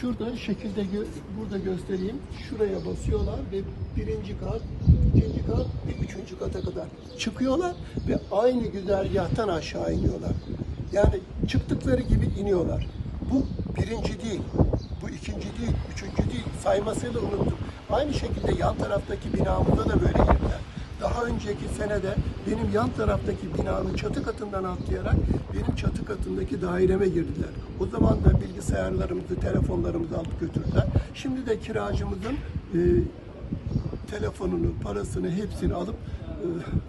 Şurada şekilde gö burada göstereyim. Şuraya basıyorlar ve birinci kat, ikinci kat ve üçüncü kata kadar çıkıyorlar ve aynı güzergahtan aşağı iniyorlar. Yani çıktıkları gibi iniyorlar. Bu birinci değil bu ikinci değil, üçüncü değil. Saymasıyla unuttum. Aynı şekilde yan taraftaki binamıza da böyle girdiler. Daha önceki senede benim yan taraftaki binanın çatı katından atlayarak benim çatı katındaki daireme girdiler. O zaman da bilgisayarlarımızı, telefonlarımızı alıp götürdüler. Şimdi de kiracımızın e, telefonunu, parasını hepsini alıp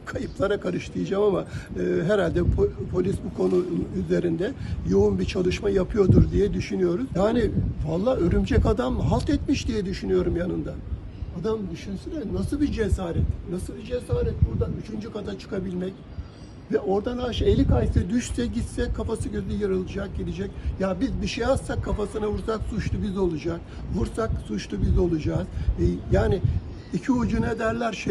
kayıplara karış diyeceğim ama e, herhalde po- polis bu konu üzerinde yoğun bir çalışma yapıyordur diye düşünüyoruz. Yani valla örümcek adam halt etmiş diye düşünüyorum yanında. Adam düşünsene nasıl bir cesaret, nasıl bir cesaret buradan üçüncü kata çıkabilmek ve oradan aşağı eli kaysa düşse gitse kafası gözü yarılacak gidecek. Ya biz bir şey yazsak kafasına vursak suçlu biz olacak. Vursak suçlu biz olacağız. E, yani iki ucu ne derler şey